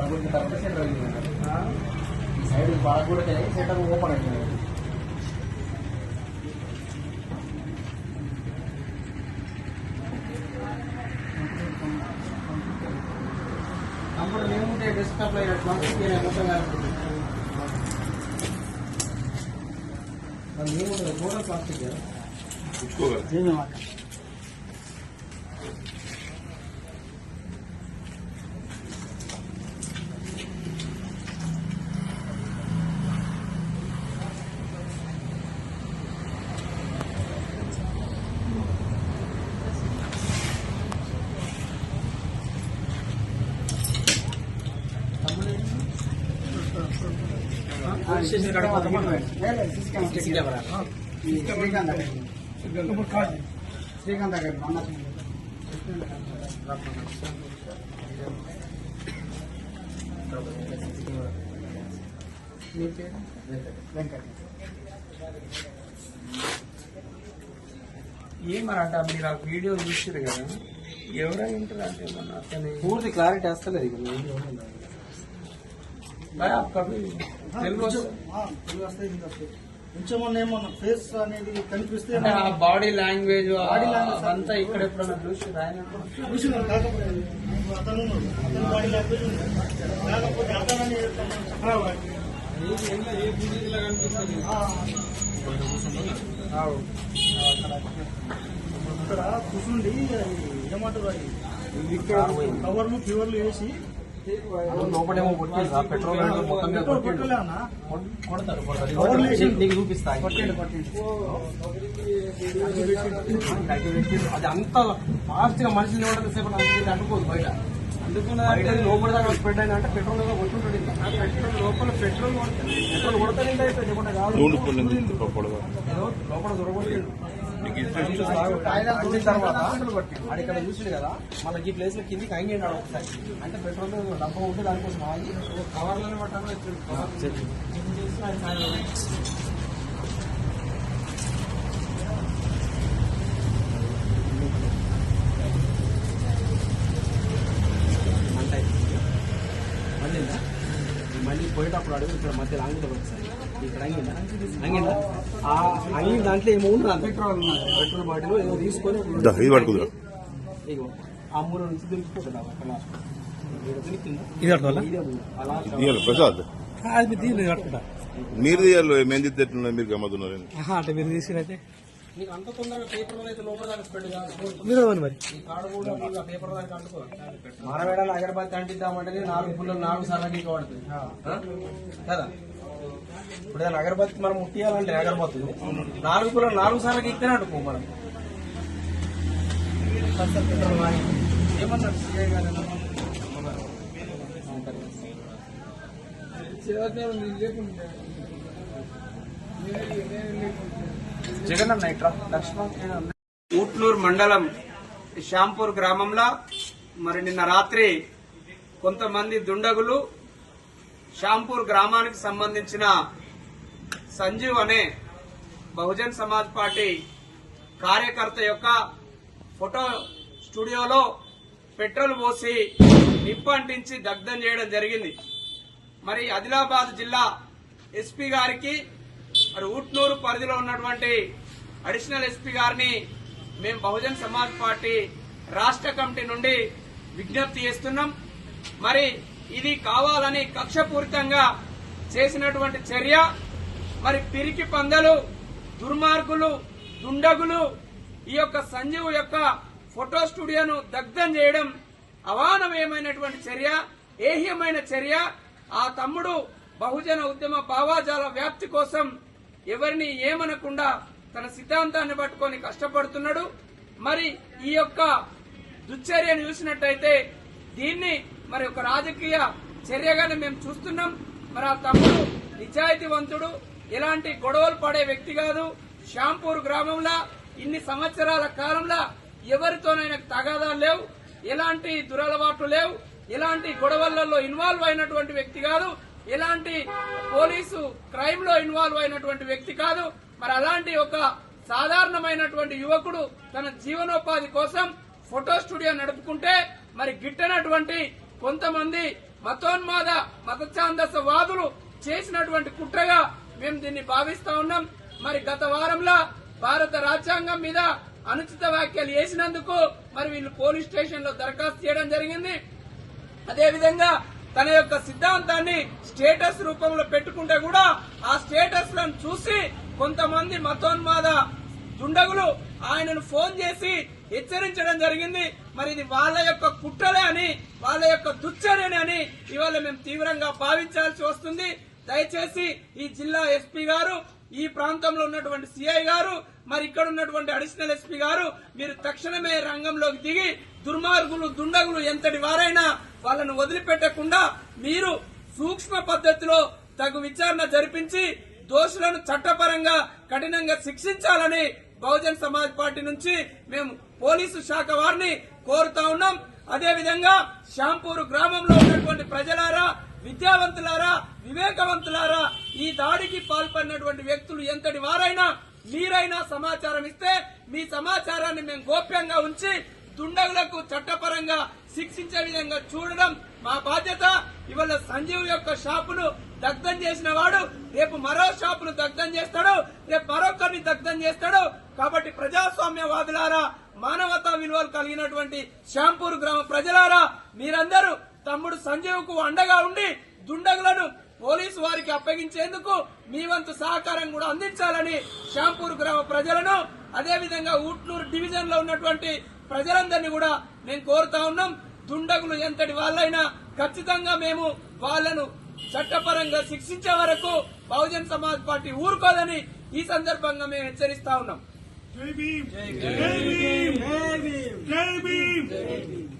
పడగొట్టిన తర్వాత సెంటర్ ఈ side పడగొడితే centre open అవుతుంది కంప్యూటర్ ఏముంటాయి డెస్క్టాప్ లో ప్లాస్టిక్ మొత్తం కాదు ఏముంటుంది టోటల్ ప్లాస్టిక్ శ్రీకాంత్ వెంకట్. ఏమనంట మీరు ఆ వీడియో చూసారు కదా. ఎవరై ఉంటారు అంటే మన పూర్తి క్లారిటీ వస్తలేదు ఇక. भाई आपका भी తెలుగు కొంచెం వస్తుంది? ఆ, తెలుగు వస్తాయి హిందీ వస్తాయి కొంచెం ఏమన్నా ఫేస్ అనేది కనిపిస్తే అంటే ఆ బాడీ లాంగ్వేజ్ Body language అదంతా ఇక్కడ ఎప్పుడన్నా చూసి రాయన చూసినాను కాకపోతే అతను ఉన్నాడు. అతను బాడీ లాంగ్వేజ్ ఉంది కాకపోతే అతనని చెప్పరా వాడికి? ఆ, ఇక్కడ కూర్చుండి అది ఏమంటారు అది కవర్లు ఫీవర్లు వేసి కొట్టేసి పెట్రోల్ మొత్తం మీద కొట్టిండు. కొడతారు కొడతారు. నీకు చూపిస్తా పెట్టి అది అంత ఫాస్ట్గా మనిషిని ఇవ్వడం సేపు అంటుకోదు బయట. తర్వాత ఆడ ఇక్కడ చూసిండు కదా మళ్ళీ ఈ ప్లేస్లో కిందికి హంగేనాడు ఒకసారి. అంటే పెట్రోల్ డబ్బా ఉంటే దానికోసం. ఆగి కవర్లోనే పట్టాలి అంటే మళ్ళీ మళ్ళీ పోయేటప్పుడు అడుగు ఇక్కడ మధ్యలో ఆంగిల్ ఒకసారి ఇక్కడ అంగిందా అంగిందా ఆ అంగిన దాంట్లో ఏమో ఉంది పెట్రోల్ పెట్రోల్ బాటిల్ ఏమో తీసుకొని ఆ మూల నుంచి దొరికిపోతుంది ఇయ్యాలి ప్రసాద్. మీరు తీయాలి మేము తిట్టేట్టున్నా మీరు గమ్మతున్నారు అంటే మీరు తీసుకురైతే నీకు అంత తొందరగా పేపర్ అయితే లోపల దాకా స్ప్రెడ్ కాదు. మీరు ఇవ్వండి మరి? ఈ కాడ కూడా మీకు ఆ పేపర్ దాకా అంటుకో. అగరబత్తి అంటిద్దామంటే నాలుగు పుల్లలు నాలుగు సార్లు పడుతుంది ఆ? కదా? ఇప్పుడు దాని అగరబత్తి మనం ముట్టియాలంటే అగరబత్తులు నాలుగు పుల్లలు నాలుగు సార్లు గీక్తేనే అంటుకో మనం. ఏమన్నారు? గారు ఏమన్నారు? జగన్ అన్న లక్ష్మణ్ మండలం శ్యాంపూర్ గ్రామంలో మరి నిన్న రాత్రి కొంతమంది దుండగులు శ్యాంపూర్ గ్రామానికి సంబంధించిన సంజీవ్ అనే బహుజన్ సమాజ్ పార్టీ కార్యకర్త యొక్క ఫోటో స్టూడియోలో పెట్రోల్ పోసి నిప్పంటించి దగ్ధం చేయడం జరిగింది. మరి ఆదిలాబాద్ జిల్లా ఎస్పీ గారికి మరి ఊట్నూరు పరిధిలో ఉన్నటువంటి అడిషనల్ ఎస్పీ గారిని మేము బహుజన్ సమాజ్ పార్టీ రాష్ట్ర కమిటీ నుండి విజ్ఞప్తి చేస్తున్నాం. మరి ఇది కావాలని కక్షపూరితంగా చేసినటువంటి చర్య. మరి పిరికి పందలు దుర్మార్గులు దుండగులు ఈ యొక్క సంజీవ్ యొక్క ఫోటో స్టూడియోను దగ్ధం చేయడం అవానవీయమైనటువంటి చర్య ఏహ్యమైన చర్య. ఆ తమ్ముడు బహుజన ఉద్యమ భావాజాల వ్యాప్తి కోసం ఎవరిని ఏమనకుండా తన సిద్ధాంతాన్ని పట్టుకొని కష్టపడుతున్నాడు. మరి ఈ యొక్క దుశ్చర్యను చూసినట్టయితే దీన్ని మరి ఒక రాజకీయ చర్యగానే మేము చూస్తున్నాం. మరి ఆ తమ్ముడు నిజాయితీవంతుడు ఎలాంటి గొడవలు పడే వ్యక్తి కాదు. శ్యాంపూర్ గ్రామంలో ఇన్ని సంవత్సరాల కాలంలో ఎవరితోనైనా తగాదాలు లేవు. ఎలాంటి దురలవాట్లు లేవు. ఎలాంటి గొడవలలో ఇన్వాల్వ్ అయినటువంటి వ్యక్తి కాదు. ఎలాంటి పోలీసు క్రైమ్లో ఇన్వాల్వ్ అయినటువంటి వ్యక్తి కాదు. మరి అలాంటి ఒక సాధారణమైనటువంటి యువకుడు తన జీవనోపాధి కోసం ఫోటో స్టూడియో నడుపుకుంటే మరి గిట్టనటువంటి కొంతమంది మతోన్మాద మతఛాందస వాదులు చేసినటువంటి కుట్రగా మేము దీన్ని భావిస్తా ఉన్నాం. మరి గత వారంలో భారత రాజ్యాంగం మీద అనుచిత వ్యాఖ్యలు చేసినందుకు మరి వీళ్ళు పోలీస్ స్టేషన్లో దరఖాస్తు చేయడం జరిగింది. అదేవిధంగా తన యొక్క సిద్ధాంతాన్ని స్టేటస్ రూపంలో పెట్టుకుంటే కూడా ఆ స్టేటస్లను చూసి కొంతమంది మతోన్మాద దుండగులు ఆయనను ఫోన్ చేసి హెచ్చరించడం జరిగింది. మరి ఇది వాళ్ళ యొక్క కుట్రలే అని వాళ్ళ యొక్క దుశ్చర్యని అని ఇవాళ మేము తీవ్రంగా భావించాల్సి వస్తుంది. దయచేసి ఈ జిల్లా ఎస్పీ గారు ఈ ప్రాంతంలో ఉన్నటువంటి సిఐ గారు మరి ఇక్కడ ఉన్నటువంటి అడిషనల్ ఎస్పీ గారు మీరు తక్షణమే రంగంలోకి దిగి దుర్మార్గులు దుండగులు ఎంతటి వారైనా వాళ్ళను వదిలిపెట్టకుండా మీరు సూక్ష్మ పద్ధతిలో తగు విచారణ జరిపించి దోషులను చట్టపరంగా కఠినంగా శిక్షించాలని బహుజన్ సమాజ్ పార్టీ నుంచి మేము పోలీసు శాఖ వారిని కోరుతా ఉన్నాం. అదేవిధంగా షాంపూరు గ్రామంలో ఉన్నటువంటి ప్రజలారా విద్యావంతులారా వివేకవంతులారా ఈ దాడికి పాల్పడినటువంటి వ్యక్తులు ఎంతటి వారైనా మీరైనా సమాచారం ఇస్తే మీ సమాచారాన్ని మేము గోప్యంగా ఉంచి దుండగులకు చట్టపరంగా శిక్షించే విధంగా చూడడం మా బాధ్యత. ఇవాళ సంజీవ్ యొక్క షాపును దగ్ధం చేసిన వాడు రేపు మరో షాపును దగ్ధం చేస్తాడు రేపు మరొకరిని దగ్ధం చేస్తాడు. కాబట్టి ప్రజాస్వామ్యవాదులారా మానవతా విలువలు కలిగినటువంటి శ్యాంపూర్ గ్రామ ప్రజలారా మీరందరూ తమ్ముడు సంజీవ్కు అండగా ఉండి వారికి అప్పగించేందుకు మీ వంతు సహకారం కూడా అందించాలని షాంపూర్ గ్రామ ప్రజలను అదేవిధంగా ఊట్లూరు డివిజన్లో ఉన్నటువంటి ప్రజలందరినీ కూడా మేము కోరుతా ఉన్నాం. దుండగులు ఎంతటి వాళ్ళైనా ఖచ్చితంగా మేము వాళ్ళను చట్టపరంగా శిక్షించే వరకు బహుజన్ సమాజ్ పార్టీ ఊరుకోదని ఈ సందర్భంగా మేము హెచ్చరిస్తా ఉన్నాం. జై భీమ్. జై భీమ్. జై భీమ్. జై భీమ్.